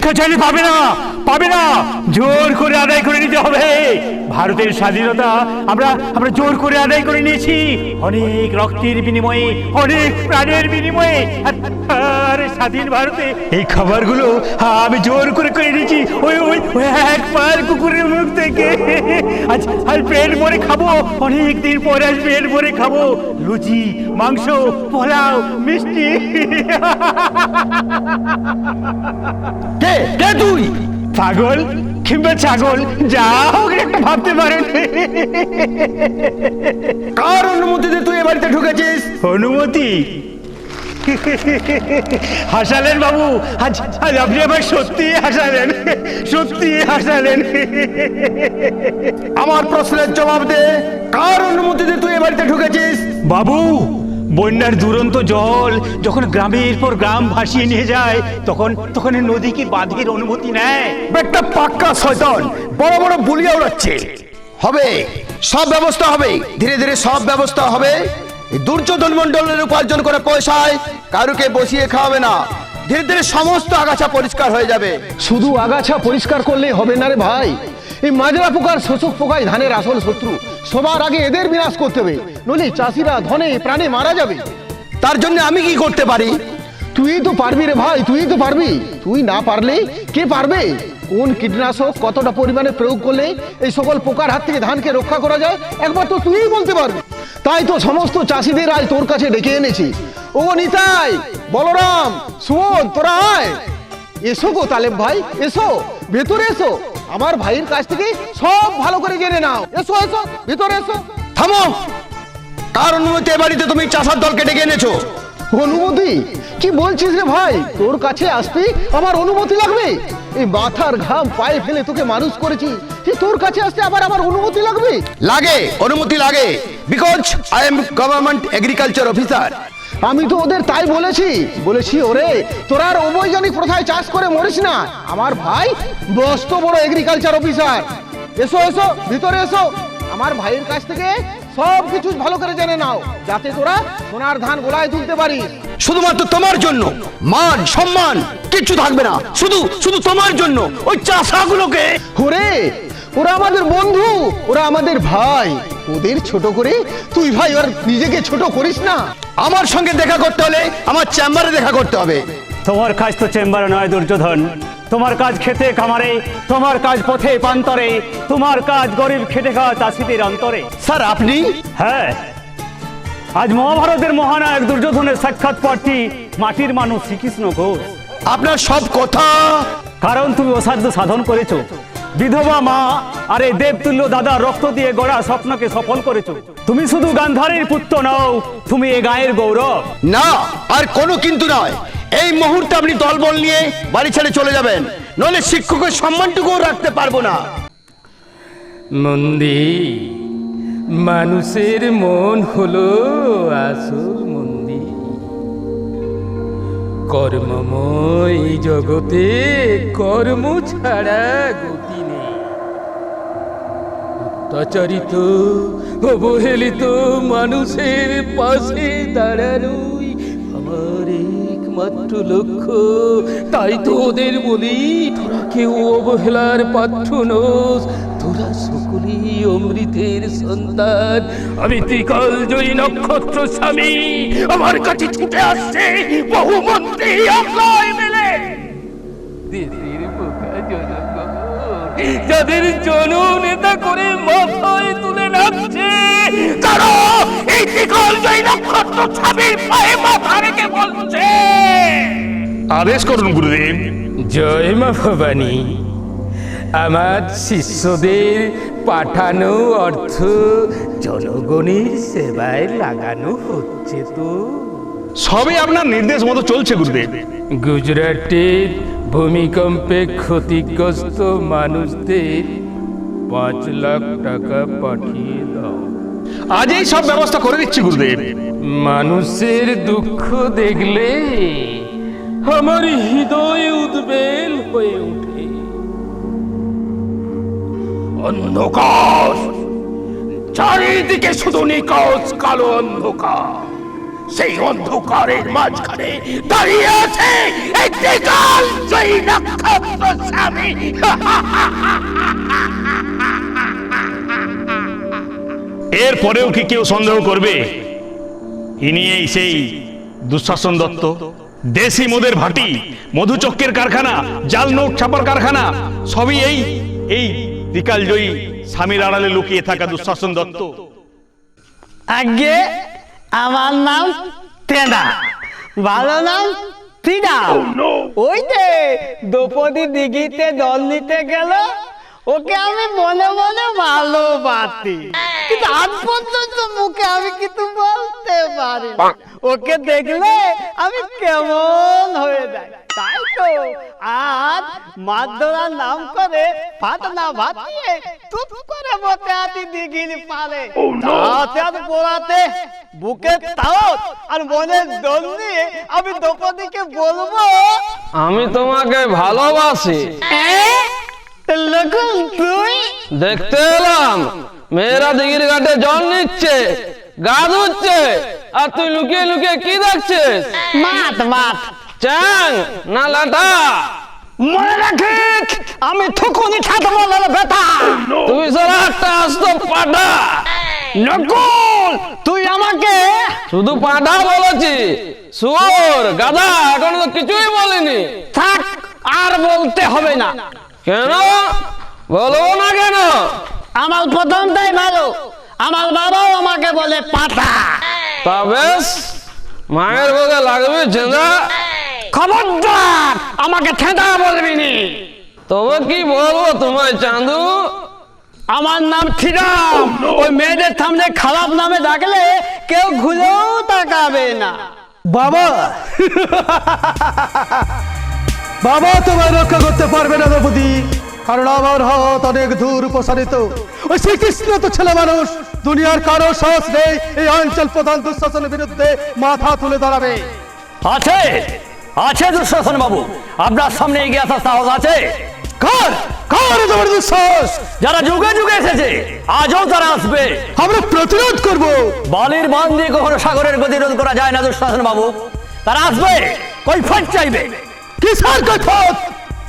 ভিক্ষা চাইলে পাবে না পাবে না। জোর করে আদায় করে নিতে হবে। ভারতের স্বাধীনতা আমরা আমরা জোর করে আদায় করে নিয়েছি। অনেক রক্তের বিনিময়ে অনেক প্রাণের বিনিময়ে। আর- আর স্বাধীন ভারতে এই খাবারগুলো আমি জোর করে করে নিয়েছি ওই ওই এক পার কুকুরের মুখ থেকে। আজ আজ পেট ভরে খাব। অনেক দিন পরে আজ পেট ভরে খাব। লুচি মাংস পোলাও মিষ্টি। কে? কে তুই? পাগল? কিংবা ছাগল যা হোক একটা ভাবতে পারেন। কার অনুমতিতে তুই এ বাড়িতে ঢুকেছিস? অনুমতি? হাসালেন বাবু আজ আজ আপনি আমার সত্যি হাসালেন সত্যি হাসালেন। আমার প্রশ্নের জবাব দে কার অনুমতিতে তুই এ বাড়িতে ঢুকেছিস? বাবু বন্যার দুরন্ত জল যখন গ্রামের পর গ্রাম ভাসিয়ে নিয়ে যায় তখন তখন এই নদী কি বাঁধের অনুমতি নেয়? একটা পাক্কা শয়তান বড় বড় বুলিয়া উড়াচ্ছে। হবে সব ব্যবস্থা হবে ধীরে ধীরে সব ব্যবস্থা হবে। এই দুর্যোধন মন্ডলের উপার্জন করে পয়সায় কারুকে বসিয়ে খাওয়াবে না। ধীরে ধীরে সমস্ত আগাছা পরিষ্কার হয়ে যাবে। শুধু আগাছা পরিষ্কার করলেই হবে না রে ভাই। এই মাজরা পোকার শোষক পোকাই ধানের আসল শত্রু। সবার আগে এদের বিনাশ করতে হবে নইলে চাষিরা ধনে প্রাণে মারা যাবে। তার জন্য আমি কি করতে পারি? তুই তো পারবি রে ভাই তুই তো পারবি। তুই না পারলে কে পারবে? কোন কীটনাশক কতটা পরিমাণে প্রয়োগ করলে এই সকল পোকার হাত থেকে ধানকে রক্ষা করা যায়? একবার তো তুই বলতে পারবি। তাই তো সমস্ত চাষিদের আজ তোর কাছে ডেকে এনেছি। ও নিতাই বলরাম সুবোধ তোরা আয়। এসো গো তালেব ভাই এসো ভেতরে এসো। আমার ভাইয়ের কাছ থেকে সব ভালো করে জেনে নাও। এসো এসো ভেতরে এসো। থামো! কার অনুমতি বাড়িতে তুমি চাষার দলকে ডেকে এনেছো? অনুমতি? কি বলছিস রে ভাই? তোর কাছে আসতে আমার অনুমতি লাগবে? এই মাথার ঘাম পায়ে ফেলে তোকে মানুষ করেছি। কি তোর কাছে আসতে আবার আমার অনুমতি লাগবে? লাগে অনুমতি লাগে। Because I am government agriculture officer আমি তো ওদের তাই বলেছি। বলেছি ওরে তোরা আর অবৈজ্ঞানিক প্রথায় চাষ করে মরিস না। আমার ভাই বস্ত বড় এগ্রিকালচার অফিসার এসো এসো ভিতরে এসো। আমার ভাইয়ের কাছ থেকে সব কিছু ভালো করে জেনে নাও যাতে তোরা সোনার ধান গোলায় তুলতে পারিস। শুধুমাত্র তোমার জন্য। মান সম্মান কিচ্ছু থাকবে না। শুধু শুধু তোমার জন্য। ওই চাষাগুলোকে ওরে ওরা আমাদের বন্ধু ওরা আমাদের ভাই। ওদের ছোট করে তুই ভাই ওর নিজেকে ছোট করিস না। আমার সঙ্গে দেখা করতে হলে আমার চেম্বারে দেখা করতে হবে। তোমার কাজ তো চেম্বারে নয় দুর্যোধন। তোমার কাজ খেতে কামারে তোমার কাজ পথে পান্তরে তোমার কাজ গরিব খেটে খাওয়া চাষিদের অন্তরে। স্যার আপনি? হ্যাঁ। আজ মহাভারতের মহানায়ক দুর্যোধনের সাক্ষাৎ প্রার্থী মাটির মানুষ শ্রীকৃষ্ণ ঘোষ। আপনার সব কথা কারণ তুমি অসাধ্য সাধন করেছ। বিধবা মা আর এই দেবতুল্য দাদা রক্ত দিয়ে গড়া স্বপ্নকে সফল করেছ। তুমি শুধু গান্ধারীর পুত্র নও তুমি এ গায়ের গৌরব। না আর কোনো কিন্তু নয়। এই মুহূর্তে আপনি দলবল নিয়ে বাড়ি ছেড়ে চলে যাবেন। নইলে শিক্ষকের সম্মানটুকুও রাখতে পারব না। মন্দির মানুষের মন হলো আসল মন্দির কর্মময় জগতে কর্ম ছাড়া গতি অত্যাচারিত অবহেলিত মানুষের পাশে দাঁড়ানোই আমার একমাত্র লক্ষ্য। তাই তো ওদের বলি, তোরা কেউ অবহেলার পাত্র নোস। তোরা সকলেই অমৃতের সন্তান। আমি ত্রিকাল জয়ী নক্ষত্র স্বামী। আমার কাছে ছুটে আসছে বহু মন্ত্রী আমলায় মেলে। জনগণ যাদের জন নেতা করে মাথায় তুলে নাচছে তারা এই জয়ী নক্ষত্র পায়ে মাথা রেখে বলছে। আদেশ করুন গুরুদেব। জয় মা ভবানী। আমার শিষ্যদের পাঠানো অর্থ জনগণের সেবায় লাগানো হচ্ছে তো। সবই আপনার নির্দেশ মতো চলছে গুরুদেব। গুজরাটের ভূমিকম্পে ক্ষতিগ্রস্ত মানুষদের পাঁচ লাখ টাকা পাঠিয়ে দাও। আজই সব ব্যবস্থা করে দিচ্ছি গুরুদেব। মানুষের দুঃখ দেখলে আমার হৃদয় উদ্বেল হয়ে ওঠে। অন্ধকার চারিদিকে শুধু নিকশ কালো অন্ধকার। সেই অন্ধকারের মাঝখানে দাঁড়িয়ে আছে একটি কাল জয়ী নক্ষত্র স্বামী। এরপরেও কি কেউ সন্দেহ করবে? ইনি এই সেই দুঃশাসন দত্ত দেশি মদের ভাটি মধুচক্রের কারখানা জাল নোট ছাপার কারখানা সবই এই এই বিকাল জয়ী স্বামীর আড়ালে লুকিয়ে থাকা দুঃশাসন দত্ত। আগে আমার নাম তেনা ভালো নাম তিনা ওই যে দ্রৌপদী দিঘিতে দল নিতে গেল ওকে আমি মনে মনে ভালোবাসি। কিন্তু আজ পর্যন্ত মুখে আমি কিছু বলতে পারি ওকে দেখলে আমি কেমন হয়ে যাই। তাই তো আজ মাছ নাম করে ভাত না ভাতিয়ে টুপ করে বসে আছি দিঘির পারে চাঁদ পোড়াতে। বুকে তাও আর মনের দোল নিয়ে আমি দ্রৌপদীকে বলব। আমি তোমাকে ভালোবাসি। লকুন তুই? দেখতে এলাম মেয়েরা দিঘির ঘাটে জল নিচ্ছে গা ধুচ্ছে আর তুই লুকিয়ে লুকিয়ে কি দেখছিস? মাত মাত। চ্যাং না লাটা মনে রাখিস আমি থুকুনি ছাদ বলার ব্যথা তুই সারা একটা আস্ত পাটা। নকুল তুই আমাকে শুধু পাটা বলেছি। শুয়োর গাধা এখন তো কিছুই বলিনি। থাক আর বলতে হবে না। কেন? বলব না কেন? আমার প্রথমটাই ভালো। আমার বাবাও আমাকে বলে পাতা তা বেশ মায়ের বোধে লাগবে চেঁদা খবরদার আমাকে ঠেঁদা বলবি নি। তবে কি বলব তোমায় চাঁদু? আমার নাম থিরাম ওই মেয়েদের সামনে খারাপ নামে ডাকলে কেউ ঘুরেও তাকাবে না। বাবা! বাবা তোমায় রক্ষা করতে পারবে না দ্রৌপদী। কারণ আমার হাত অনেক দূর প্রসারিত। ওই শ্রীকৃষ্ণ তো ছেলে মানুষ। দুনিয়ার কারও সাহস নেই এই অঞ্চল প্রধান দুঃশাসনের বিরুদ্ধে মাথা তুলে দাঁড়াবে। আছে! আছে দুঃশাসন বাবু। আপনার সামনে এগিয়ে আসার সাহস আছে? কার কার যারা যুগে যুগে এসেছে আজও তারা আসবে। আমরা প্রতিরোধ করব। বালির বান দিয়ে কখনো সাগরের গতিরোধ করা যায় না দুঃশাসন বাবু। তারা আসবে কৈফত চাইবে। কিসার কৈফত?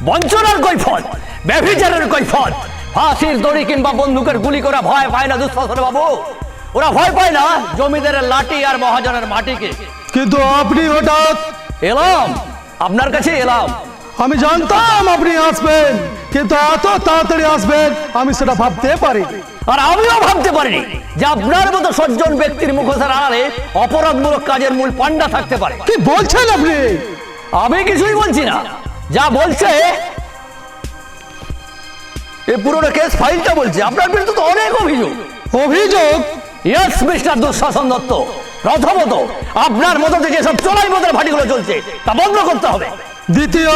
বঞ্চনার কৈফত ব্যভিচারের কৈফত। ফাঁসির দড়ি কিংবা বন্দুকের গুলি করা ভয় পায় না দুঃশাসন বাবু। ওরা ভয় পায় না জমিদারের লাঠি আর মহাজনের মাটিকে। কিন্তু আপনি হঠাৎ এলাম আপনার কাছে এলাম। আমি জানতাম আপনি আসবেন কিন্তু এত তাড়াতাড়ি আসবেন আমি সেটা ভাবতে পারি আর আমিও ভাবতে পারিনি যে আপনার মতো সজ্জন ব্যক্তির মুখোশের আড়ালে অপরাধমূলক কাজের মূল পান্ডা থাকতে পারে। কি বলছেন আপনি? আমি কিছুই বলছি না। যা বলছে এই পুরোনো কেস ফাইলটা বলছে। আপনার বিরুদ্ধে তো অনেক অভিযোগ। অভিযোগ? Yes mister Dushasan Dutta. প্রথমত আপনার মতো যে সব চোরাই মদের ভাটিগুলো চলছে। তা বন্ধ করতে হবে। দ্বিতীয়,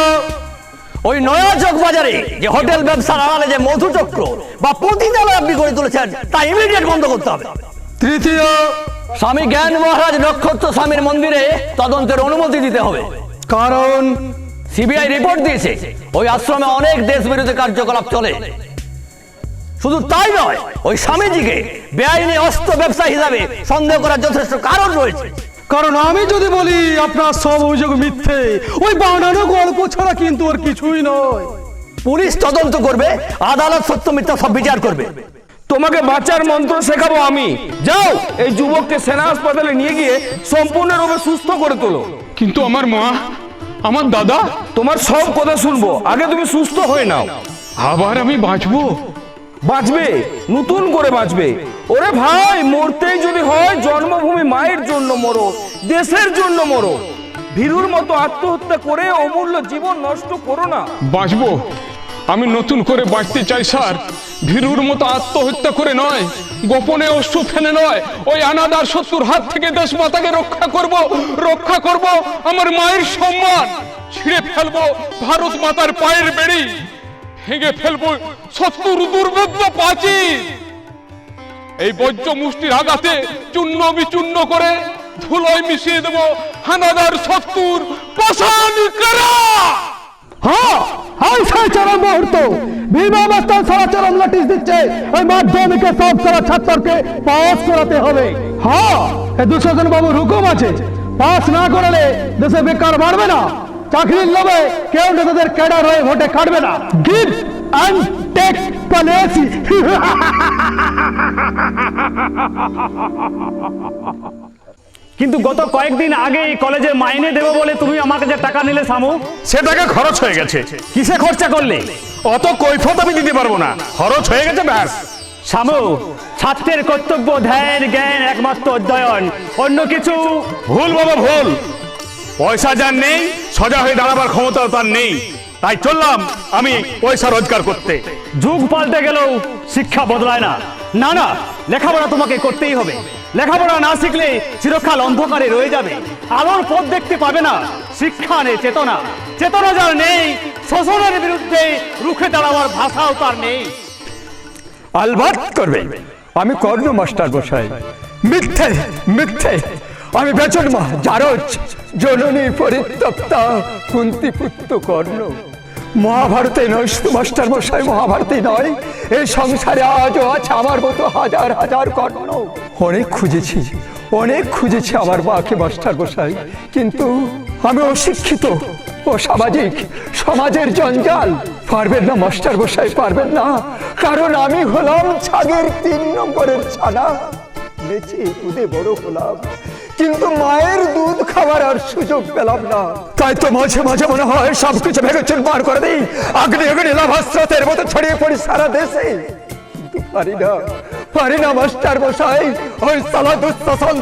ওই নয়া চক বাজারে যে হোটেল ব্যবসার আড়ালে যে মধুচক্র বা পতিতালয় আপনি গড়ে তুলেছেন, তা ইমিডিয়েট বন্ধ করতে হবে। তৃতীয়, স্বামী জ্ঞান মহারাজ নক্ষত্র স্বামীর মন্দিরে তদন্তের অনুমতি দিতে হবে। কারণ সিবিআই রিপোর্ট দিয়েছে, ওই আশ্রমে অনেক দেশ বিরোধী কার্যকলাপ চলে। শুধু তাই নয়, ওই স্বামীজিকে বেআইনি অস্ত্র ব্যবসা হিসাবে সন্দেহ করার যথেষ্ট কারণ রয়েছে। কারণ আমি যদি বলি আপনার সব অভিযোগ মিথ্যে। ওই বানানো গল্প ছাড়া কিন্তু ওর কিছুই নয়। পুলিশ তদন্ত করবে আদালত সত্য মিথ্যা সব বিচার করবে। তোমাকে বাঁচার মন্ত্র শেখাবো আমি। যাও এই যুবককে সেনা হাসপাতালে নিয়ে গিয়ে সম্পূর্ণরূপে সুস্থ করে তোলো। কিন্তু আমার মা আমার দাদা। তোমার সব কথা শুনব আগে তুমি সুস্থ হয়ে নাও। আবার আমি বাঁচবো? বাঁচবে নতুন করে বাঁচবে। ওরে ভাই, মরতেই যদি হয়, জন্মভূমি মায়ের জন্য মরো, দেশের জন্য মরো। ভীরুর মতো আত্মহত্যা করে অমূল্য জীবন নষ্ট করো না। বাঁচবো? আমি নতুন করে বাঁচতে চাই, স্যার। ভীরুর মতো আত্মহত্যা করে নয়, গোপনে অশ্রু ফেলে নয়, ওই আনাদার শত্রুর হাত থেকে দেশ মাতাকে রক্ষা করব রক্ষা করব আমার মায়ের সম্মান। ছিঁড়ে ফেলব ভারত মাতার পায়ের বেড়ি, ভেঙে ফেলব শত্রুর দুর্ভেদ্য পাচি এই বজ্র মুষ্টির আঘাতে চূর্ণ বিচূর্ণ করে ধুলোয় মিশিয়ে দেব হানাদার শত্রুর হ্যাঁ হ্যাঁ বাবুর আছে। না করলে দেশে বেকার না। চাকরির লোভে কেউ নেতাদের ক্যাডার হয়ে ভোটে কাটবে না। গিভ অ্যান্ড টেক পলিসি কিন্তু গত কয়েকদিন আগে এই কলেজে মাইনে দেবো বলে তুমি আমার কাছে টাকা নিলে সামু সে টাকা খরচ হয়ে গেছে। কিসে খরচা করলে? অত কৈফত আমি দিতে পারব না। খরচ হয়ে গেছে ব্যাস। সামু ছাত্রের কর্তব্য ধ্যান জ্ঞান একমাত্র অধ্যয়ন। অন্য কিছু? ভুল বাবা ভুল। পয়সা যার নেই সজা হয়ে দাঁড়াবার ক্ষমতা তার নেই। তাই চললাম আমি পয়সা রোজগার করতে। যুগ পাল্টে গেলেও শিক্ষা বদলায় না। না না লেখাপড়া তোমাকে করতেই হবে। লেখাপড়া না শিখলে চিরকাল অন্ধকারে রয়ে যাবে। আলোর পথ দেখতে পাবে না শিক্ষা নেই চেতনা। চেতনা যার নেই শোষণের বিরুদ্ধে রুখে দাঁড়াবার ভাষাও তার নেই। আলবাত করবে আমি কর্ণ মাস্টার বসাই মিথ্যে মিথ্যে। আমি বেচন মা জারজ জননী পরিত্যক্তা, কুন্তি পুত্র কর্ণ। মহাভারতে নয়, শুধু মাস্টার মশাই, মহাভারতে নয় এই সংসারে আজও আছে আমার মতো হাজার হাজার কর্ণ। অনেক খুঁজেছি অনেক খুঁজেছি আমার মাকে, মাস্টার বসাই কিন্তু আমি অশিক্ষিত ও সামাজিক সমাজের জঞ্জাল। পারবেন না, মাস্টার বসাই পারবেন না, কারণ আমি হলাম ছাগের তিন নম্বরের ছানা। বেঁচে দুধে বড় হলাম কিন্তু মায়ের দুধ খাবার আর সুযোগ পেলাম না। তাই তো মাঝে মাঝে মনে হয় সবকিছু ভেঙে চুরমার করে দিই। আগ্নি অগ্নি লাভাস্রোতের মতো ছড়িয়ে পড়ি সারা দেশে। কিন্তু পারি না পারি না মাস্টার মশাই। ওই সালা দুঃশাসন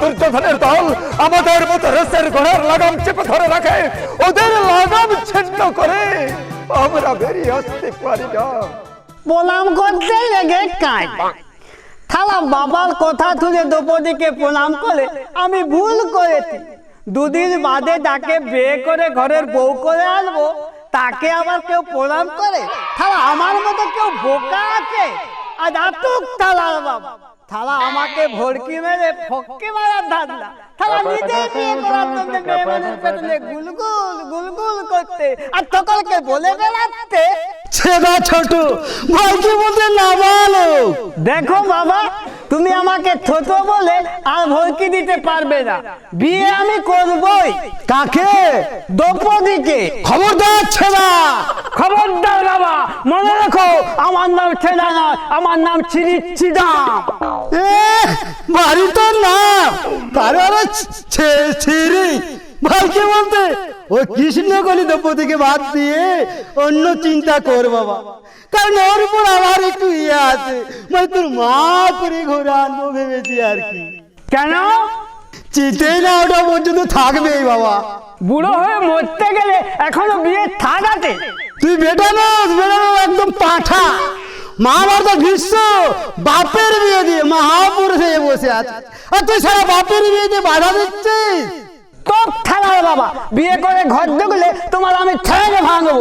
দুর্যোধনের দল আমাদের মতো রেসের ঘোড়ার লাগাম চেপে ধরে রাখে। ওদের লাগাম ছিন্ন করে আমরা বেরিয়ে আসতে পারি না। প্রণাম করতে লেগে কাজ থালা বাবার কথা শুনে দ্রৌপদীকে প্রণাম করে আমি ভুল করেছি। দুদিন বাদে তাকে বিয়ে করে ঘরের বউ করে আনব। তাকে আবার কেউ প্রণাম করে। থালা আমার মতো কেউ বোকা আছে? আজ আতুক থালার বাবা। থালা আমাকে ভড়কি মেরে ফক্কে মারার ধান্দা। থালা নিজে বিয়ে করার জন্য মেয়ে মানুষ পেটে গুলগুল গুলগুল করতে। আর সকলকে বলে বেড়াতে ছেদা ছোট ভাইকে বলতে নামালো দেখো বাবা তুমি আমাকে ছোট বলে আর ভর্তি দিতে পারবে না। বিয়ে আমি করবই। কাকে? দ্রৌপদীকে। খবরদার ছেদা খবরদার বাবা মনে রাখো আমার নাম ছেদা না আমার নাম চিরি চিদাম বাড়ি তো না কারও ছিরি ভাইকে বলতে ওই কৃষ্ণ কলি দ্রৌপদীকে বাদ দিয়ে অন্য চিন্তা কর বাবা। কারণ ওর উপর আমার একটু ইয়ে আছে। মানে তোর মা করে ঘোরা আনব ভেবেছি আর কি। কেন? চিতে না ওটা পর্যন্ত থাকবেই বাবা। বুড়ো হয়ে মরতে গেলে এখনও বিয়ে থাক আছে তুই বেটা না বেটা একদম পাঠা। মহাভারত ভীষ্ম বাপের বিয়ে দিয়ে মহাপুরুষ হয়ে বসে আছে। আর তুই সারা বাপের বিয়ে দিয়ে বাধা দিচ্ছিস? তোর থানার বাবা? বিয়ে করে ঘর ঢুকলে তোমার আমি ঠেলে ভাঙবো।